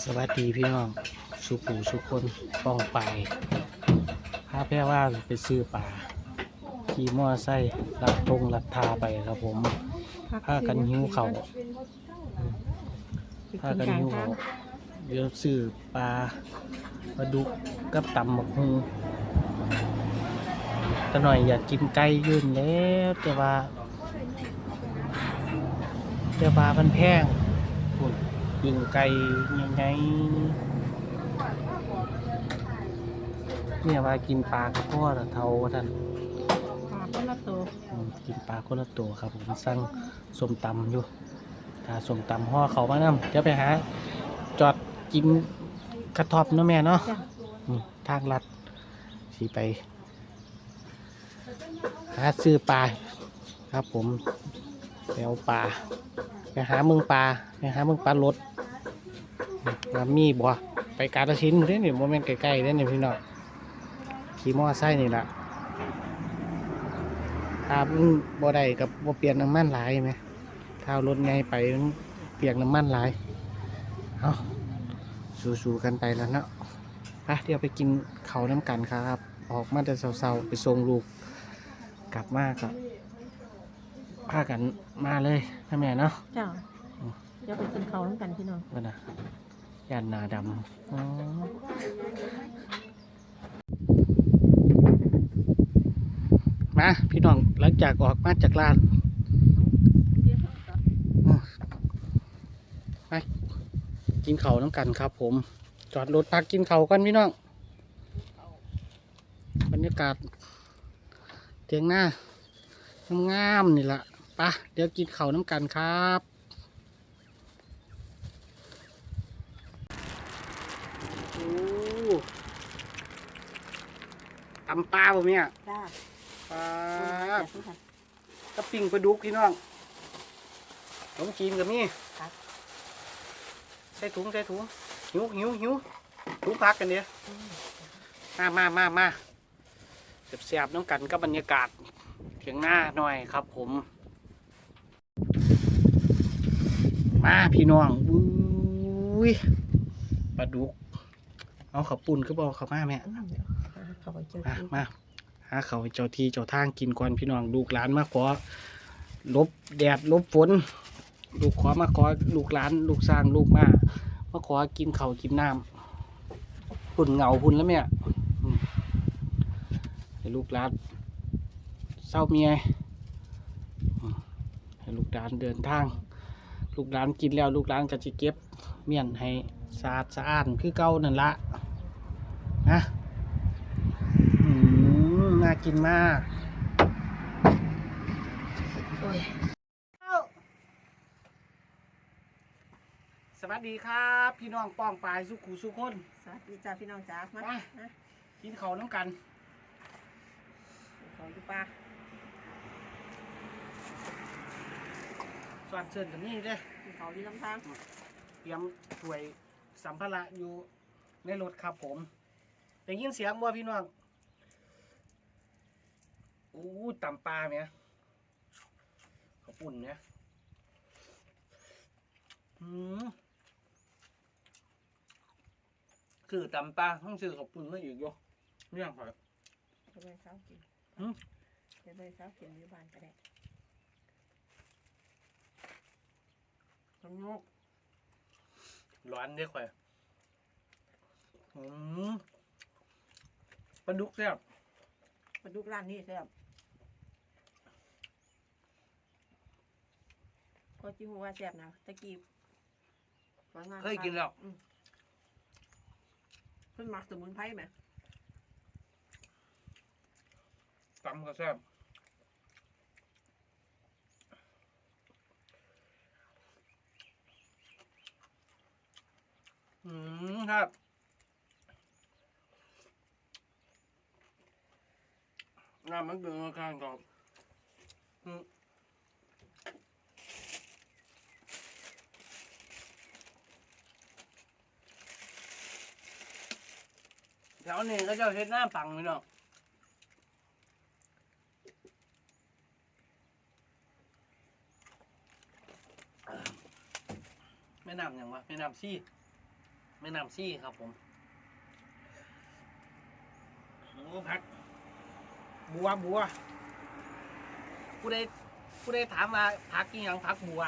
สวัสดีพี่น้อง สุปูสุคนป้องไปพาแพ่ว่าไปซื้อปลาขี่มอไซค์ลัดทงลัดทาไปครับผมพากันหิ้วเขาวพากันหิ้วเขาวเดี๋ยวซื้อปลาปลาดุกกับตำหมกฮูต่หน่อยอยากกินไก่ยืนแล้วแต่ว่าแต่ว่ามันแพงพุ่น ยิงไก่ยังไงเนี่ยว่ากินปลากระเพาะเท่าท่านปลาคนละตัวอืมกินปลาคนละตัวครับผมสั่งส้มตำอยู่ถ้าส้มตำห่อเขามานำเดี๋ยวไปหา จอดกินกระทอบเนาะแม่เนาะจ้ะอืมทางลัดสีไปหาซื้อปลาครับผมไปเอาปลาไปหาเมืองปลาไปหาเมืองปลารถ ว่ามีบ่ไปกาฬสินธุ์เด้นี่โมเมนต์ใกล้ๆเด้นี่พี่น้องขี่มอไซค์นี่ล่ะถ้ามันบ่ได้กับบ่เปลี่ยนน้ำมันหลายไหมถ้าเอารถไงไปมันเปลี่ยนน้ำมันหลายเอาสู้ๆกันไปแล้วเนาะไปเดี๋ยวไปกินเขาวน้ำกันครับ ออกมาแต่เช้าๆไปส่งลูก กลับมาก็พากันมาเลยนะแม่เนาะจ้า เดี๋ยวไปกินข้าวน้ำกันพี่น้องว่านะ ยานนาดำอ๋อมาพี่น้องหลังจากออกมาจากร้านไปกินเขาน้ำกันครับ ผม จอดรถพักกินเขากันพี่น้องบรรยากาศเตียงหน้างามๆนี่แหละไปะเดี๋ยวกินเขาน้ำกันครับ ตำปลาผมเนี่ยจ้าปลาตะปิ่งปลาดุกพี่น้องขนมจีนกับนี่ใส่ถุงใส่ถุงหิวหิวหิวถุงพักกันเดียวมามามามาเสียบๆน้ำกันกับบรรยากาศเพียงหน้าหน่อยครับผม มาพี่น้องอุ้ยปลาดุก เอาขับปุ่นก็บอกเขามาแม่ เขาไปเจอมาที่มาหาเขาวให้เจ้าที่เจ้าทางกินก่อนพี่น้องลูกหลานมาขอลบแดดลบฝนลูกขอมาขอลูกหลาน ลูกสร้างลูกมามาขอกินเขาวกินน้ำปุ่นเหงาพุ่นแล้วแม่อืมให้ลูกหลานเศร้าเมียอืมให้ลูกหลานเดินทาง ลูกหลานกินแล้ว ลูกหลานก็จะเก็บ เมียนให้สะอาดสะอ้านคือเก่านั่นละนะอืมน่ากินมากสวัสดีครับ พี่น้องป้องปลายสุขูสุขคนสวัสดีจ้าพี่น้องจ้ามาไปนะกินเขาวน้ำกันเขาอยู่ปลาสวัสดเชิญกับนี่เด้กินเขาที่ลำทางเตรียมถ้วยสัมภาระอยู่ในรถครับผมได้ยินเสียงบ่พี่น้อง อู้ตำปลาเนี่ยข้าวปุ่นเนี่ยอืมคือตำปลาต้องซื้อข้าวปุ่นมาอีกอยู่เรื่องครับจะไปเช้ากินหืม จะไปเช้ากินอยู่บ้านก็ได้ต้องงกร้อนเด้อข่อยอืมปลาดุกแซ่บมาดูร้านนี้แซ่บ ก็จิ้มว่าแซ่บนะตะกี้ว่างานเคยกินแล้ว อืมเพิ่นมักสมุนไพรไหมตำก็แซ่บอืมครับ น้ำมันเดือดกลางกรอบอืม แถวนี้ก็จะเฮ็ดหน้าปังเลยเนาะแม่น้ำอย่างวะแม่น้ำซี่แม่น้ำซี่ครับผมโอ้พักบัวบัวผู้ใดผู้ใดถามว่าพักกี่ยังพักบัว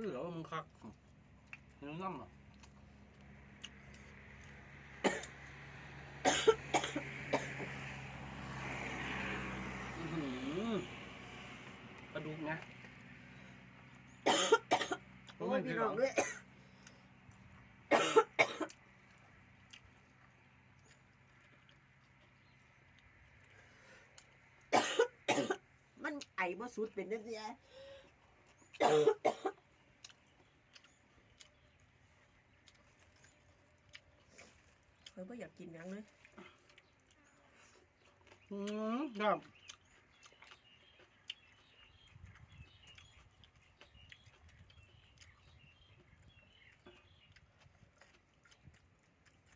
เออแล้วมึงคักรู้อน้ำอะอื้อหือปลาดุกนะโอ้ยพี่น้องด้วยมันไอบ่สุดเป็นจังซี่อะ เฮ้ย บ่อยากกินหยังเลยอืมครับ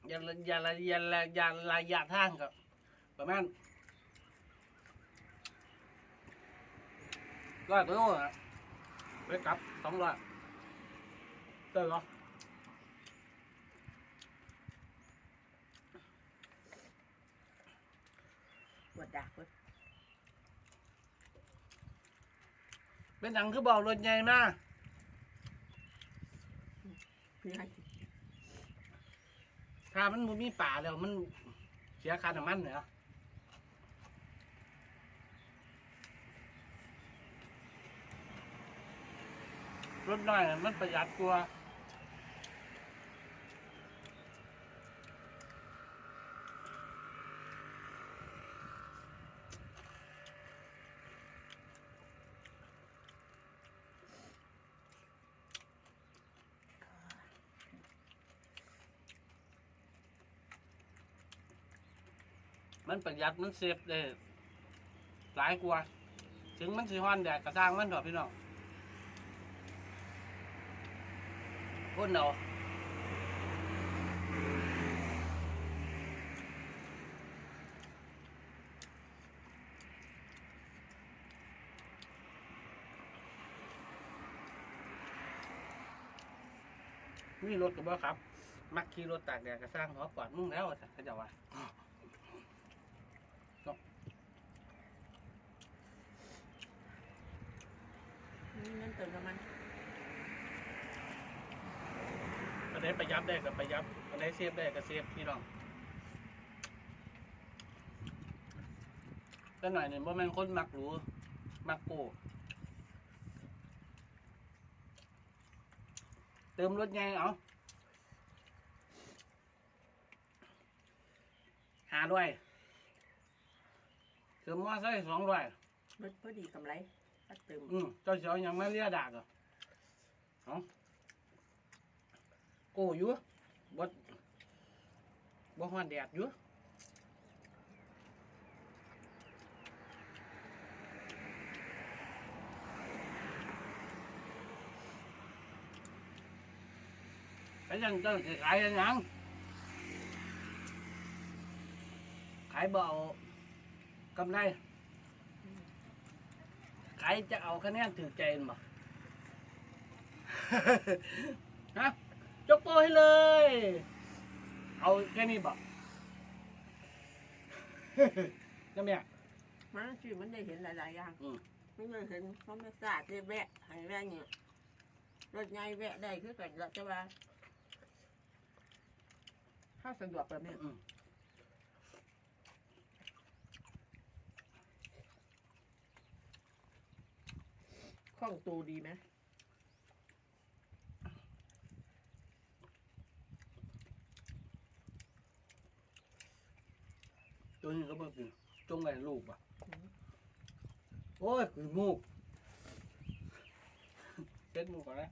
อย่าละอย่าละอย่าละอย่าละอย่าทางครับประมาณร้อยตัวอะไปกลับสองร้อยได้เหรอ ปวดดักเว้ยเป็นหนังคือเบารถใหญ่มากพี่ให้ถ้ามันบ่มีป่าแล้วมันเสียค่าน้ำมันเหรอรถน้อยน่ะมันประหยัดกว่า มันประหยัดมันเซฟได้หลายกว่า ถึงมันสิฮ้อนแดดกระสร้างมันดอกพี่น้องพ่นเอามีรถกับบ่ครับ มักขี่รถตากแดดกระสร้างหัวปอดมึงแล้วเขาจะว่า นี่ เงินเติมน้ำมันอันไหนประหยัดได้ก็ประหยัดอันไหนเซฟได้ก็เซฟพี่น้องแต่หน่อยเนี่ยว่ามันคนมักหรู้มักโก้เติมรถไงเอาหาด้วยเติมมอไซค์สองด้วยรถพอดีกำไร ตัดเติมอืมเจ้าเสียวยังไม่เลียดากเหรอเอาโก้อยู่บ่บ่ฮอนแดดอยู่ไอ้ยังเจ้าสิขายอันหยังขายเบเอากำไร ใครจะเอาคะแนนถือใจมันบ่ฮะยกโปรให้เลย เอาแค่นี้บ่นั่นเนี่ยมันชีวิตมันได้เห็นหลายๆอย่างอืมไม่เคยเห็นเขาไม่ทราบที่แวะให้แวะเนี่ยรถไงแวะได้คือกันเราจะว่าถ้าสะดวกแบบนี้ คล่องตัวดีไหมตัวนี้ก็บ่กินจงไว้ลูกบ่ะ โอ้ยคือมูกเช็ดมูกก่อนนะ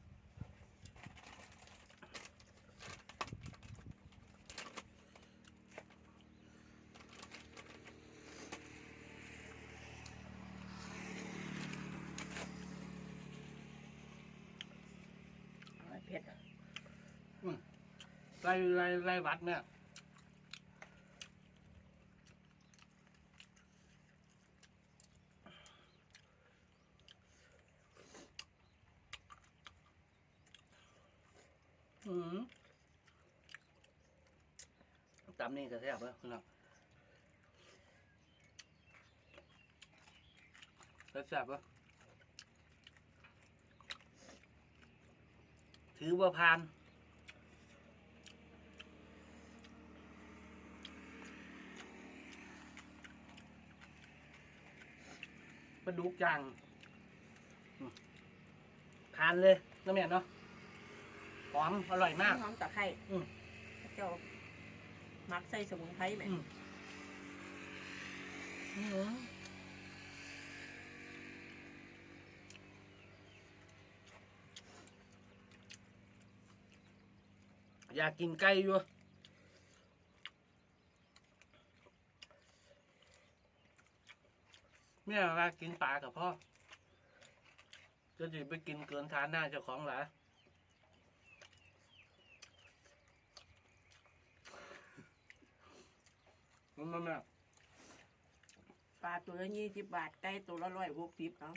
ไล่ไล่ไล่วัดเนี่ยอืมตำนี่จะแซ่บเลยคุณน้องแซ่บปะถือว่าผ่าน ปลาดุกย่างอืมทานเลยน้ำแม่เนาะหอมอร่อยมาก หอมตะไคร้อืม เจ้ามักใส่สมุนไพรไหมอืม อืมอยากกินไก่อยู่ เมื่อว่ากินปลากับพ่อจะจะไปกินเกินทานหน้าเจ้าของหลามันมันแบบปลาตัวละยี่สิบบาทไก่ตัวละร้อยหกสิบเอา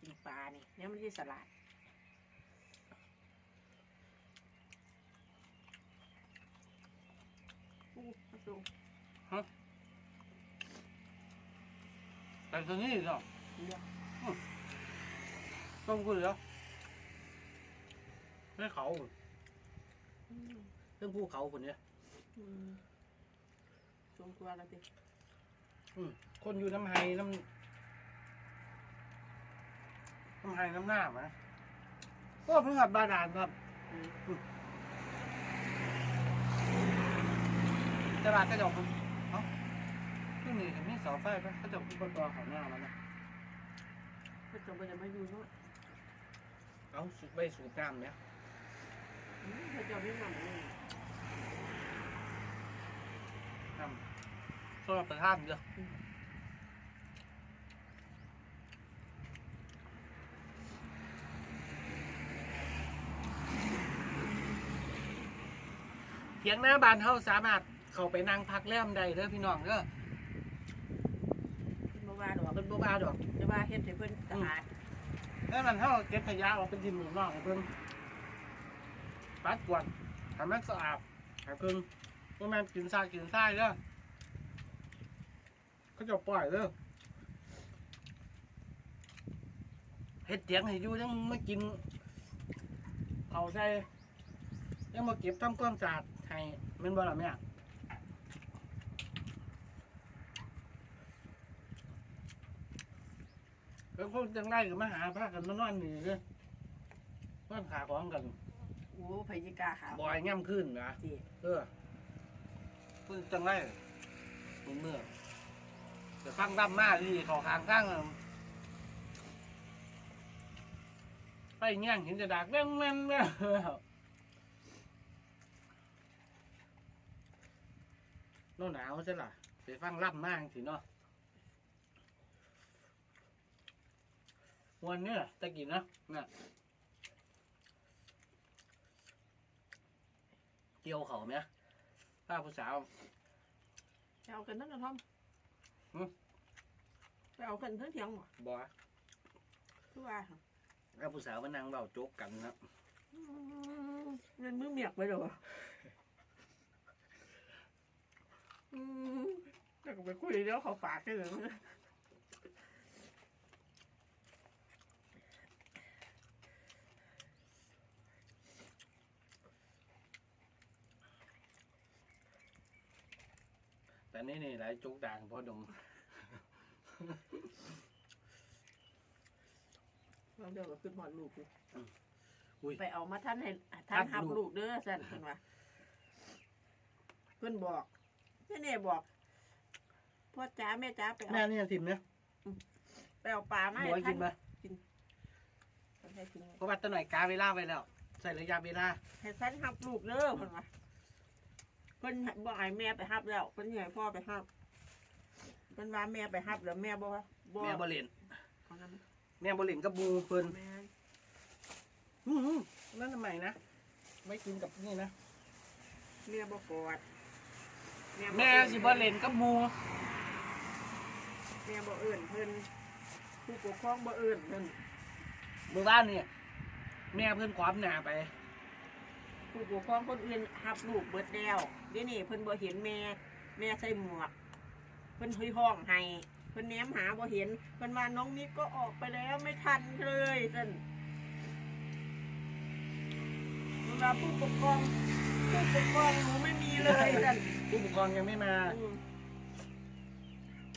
กินปลานี่เนี่ยมันที่สลัดอู้มา ส่งแต่ตัวนี้เนาะเดี๋ยวต้องกูเหรอไม่เขาอืมเรื่องภูเขาคนเนี้ยอืมส่งตัวแล้วสิอืมคนอยู่น้ำไห้น้ำน้ำไห้น้ำหน้ามาก็เพิ่งหัดบาดาลครับ อืม ตลาดกระจกมันเอ้าที่นี่เห็นมีเสาไฟปะกระจกเป็นตัวเขาหน้ามันนะเพื่อจะไปจะมาอยู่โนู่นเอาสูบใบสูบน้ำเนี่ยอืมเพื่อจะไม่นำเลยน้ำสำหรับประทานเดียวเถียงหน้าบ้านเขาสามารถ เข้าไปนั่งพักแรมได้เด้อพี่น้องเด้อขึ้นมาว่าดอกเป็นโบราณดอกจะว่าเฮ็ดให้เพิ่นสะอาดแล้วมันเขาเก็บขยะออกเป็นดินหมู่นอกให้เพิ่นปัดกวาดทำให้สะอาดให้เพิ่นพวกแม่นกินซากินซ่ายเด้อเขาจะปล่อยเด้อเฮ็ดเตียงให้อยู่ยังไม่กินเขาใส่ยังมาเก็บทำความสะอาดให้แม่นบ่ล่ะแม่ แล้วพวกจังไรก็มาหาพากันมานอนนี่เด้อนอนขาของกันโอ้พยิกาขาวบ่อยง่ำขึ้นนะสิเออเพิ่งจังไรมือเมื่อจะฟังดำมากดีเขอทางข้างไปเงี้ยงเห็นจะดักแม่งแม่งแม่งโน่นหนาวใช่ล่ะไปฟังร่ำมากสิเนาะ วันเนี้ยตะกี้นะเนี่ยเกี่ยวเขาไหมป้าผู้สาว ไปเอากันทั้งกระท่อมหืมไปเอากันทั้งเถียงบ่บอคือว่าหั่นป้าผู้สาวมานั่งเบาโจ๊กกันครับอืมเงินมือเมียกไปเด้ออืมแล้วก็ไปคุยเดี๋ยวเขาปากได้เลย แต่นี่นี่หลายโจ๊กด่างพอดมเราเดี๋ยวก็ขึ้นหอดลูกอยู่อุ้ย ไปเอามาท่านให้ท่านทัหับบลูลูกกเด้อสั่นเพิ่นว่าเพิ่นบอกแม่เน่บอกพ่อจ๋าแม่จ๋าไปเอาแม่นี่ทิมเนี่ยไปเอาปลามาบัวให้กิท่านนมาให้กินเพราะว่าตัวหน่อยกาเวลาไปแล้ว ใส่ระยะเวลาให้ท่านหับลูกเด้อเพิ่นว่าเพิ่นบ่ให้แม่ไปหับแล้วเพิ่นให้พ่อไปหับเพิ่นว่าแม่ไปหับแล้วแม่บ่ว่าบ่แม่บริเวณอันนั้นแม่บริเล่นกับหมูเพิ่นแม่นอือหือนั่นทำไมนะไม่กินกับนี่นะแม่บ่กอดบ่แม่สิบ่เล่นกับหมูแม่บ่เอิ้นเพิ่นผู้ปกครองบ่เอิ้นเพิ่นมือบ้านเนี่ยแม่เพิ่นความหนาไป ผู้ปกครองคนอื่นหับลูกเบิดแล้วเดี๋ยวนี้เพิ่นบ่เห็นแม่แม่ใส่หมวก เพิ่นห้อยห้องให้เพิ่นแนมหาบ่เห็นเพิ่นว่าน้องมิกก็ออกไปแล้วไม่ทันเลยเพิ่นเวลาผู้ปกครองผู้ปกครองหนูไม่มีเลยเพิ่นผู้ปกครองยังไม่มา อืม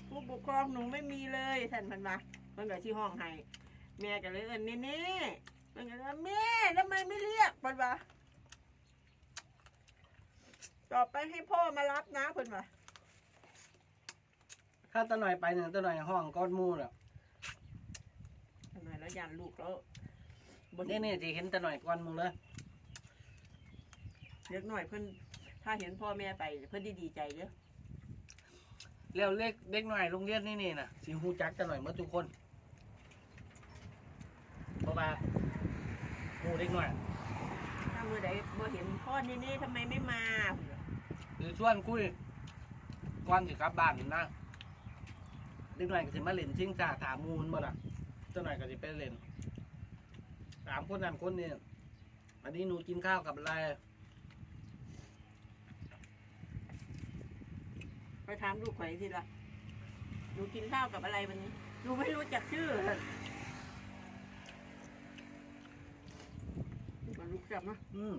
ผู้ปกครองหนูไม่มีเลยท่านเพันมาเพิ่นก็ที่ห้องให้แม่ก็เลยเอิ้นเน่ๆเพิ่นก็เลยว่าแม่ทำไมไม่เรียกเพิ่นว่า ต่อไปให้พ่อมารับนะเพิ่นว่าถ้าตะหน่อยไปเนี่ยตะหน่อยห้องก้อนหมูแล้วทำไมแล้วยันลูกแล้วบนนี่นี่จะเห็นตะหน่อยก้อนหมูเลยเล็กหน่อยเพิ่นถ้าเห็นพ่อแม่ไปเพิ่นดีดีใจเด้อแล้วเล็กเด็กหน่อยโรงเรียนนี่นี่นะสิฮู้จักตะหน่อยหมดทุกคนเพราะว่าหมูเด็กหน่อยถ้าเมื่อใดบ่เห็นพ่อเน่ๆทำไมไม่มา หรือชวนคุยก่อนสิกลับบ้านนี่นะเด็กหน่อยก็สิมาเล่นชิงชาถามหมูนบ่ล่ะตะหน่อยก็สิไปเล่นถามคนนั้นคนนี้อันนี้หนูกินข้าวกับอะไรไปถามลูกข่อยสิล่ะหนูกินข้าวกับอะไรวันนี้หนูไม่รู้จักชื่อมันลูกจับนะอืม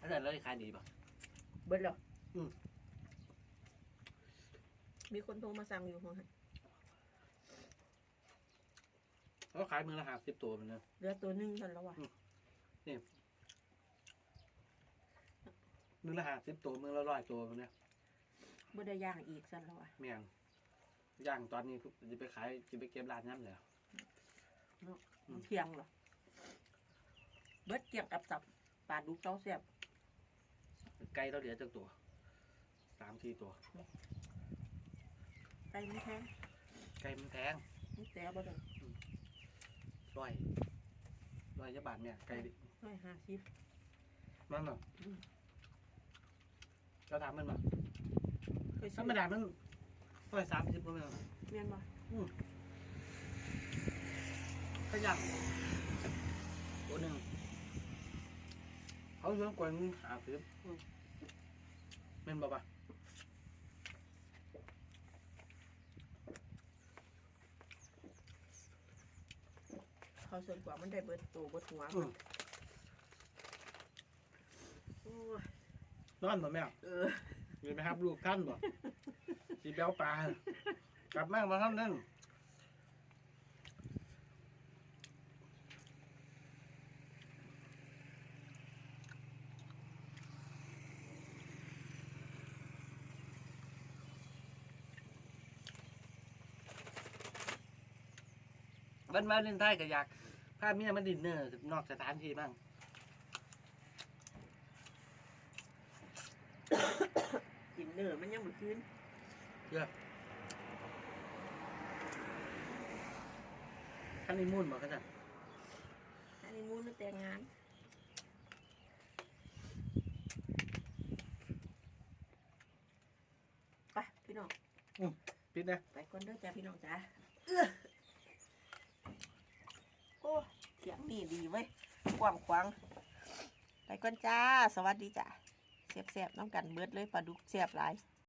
อาจารย์เลยขายดีป่ะ เบิดแล้วอืม มีคนโทรมาสั่งอยู่หัวหันเขาขายมือละห้าสิบตัวมันนะ เหลือตัวหนึงเท่านั้นแล้วว่ะมือละห้าสิบตัวมือละร้อยตัวมันเนี่ยบ่ได้ย่างอีกสั่นแล้วว่ะเมียงย่างตอนนี้จะไปขายจะไปเก็บร้านน้ำเลยอืม เที่ยงเหรอเบิดเกี่ยงกับสับปลาดุกเจ้าแซ่บ ไก่เราเหลือจักตัวสามสี่ตัวไก่มันแพงไก่มันแพงมันแต่บ่ได้ร้อยร้อยยะบาทเนี่ยไก่ดิร้อยห้าสิบ นั่นเหรออืม เราทำมันมาเคยธรซื้อรมดามันร้อยสามสิบก็ไม่เอาเมียนบ่ก็ยากตัวหนึ่ง เขาเยอะกว่านี้หาสิบเป็นบ่ปะเขาส่วนกว่ามันได้เบิดตัวเบิดหัวอืมโอ้ยนอนบ่แม่เออ มีไหมครับลูกท่านบ่สีเบลปลากลับมามาท่านนั่น วันวาเลนไทน์ก็อยากพาเมียมาดินเนอร์นอกสถานที่บ้าง กินเนื้อมันยังบ่คืนฮันนีมูนบ่ก็จะอันนี้มูนแต่งงานไปพี่น้องปิดนะ ไปก่อนเด้อจ้าพี่น้องจ้าเอื้อ โอ้เสียงนี่ดีเว้ยกว้างขวางไปก่อนจ้า สวัสดีจ้าเสียบๆน้องกันเบิดเลยปลาดุกเสียบหลาย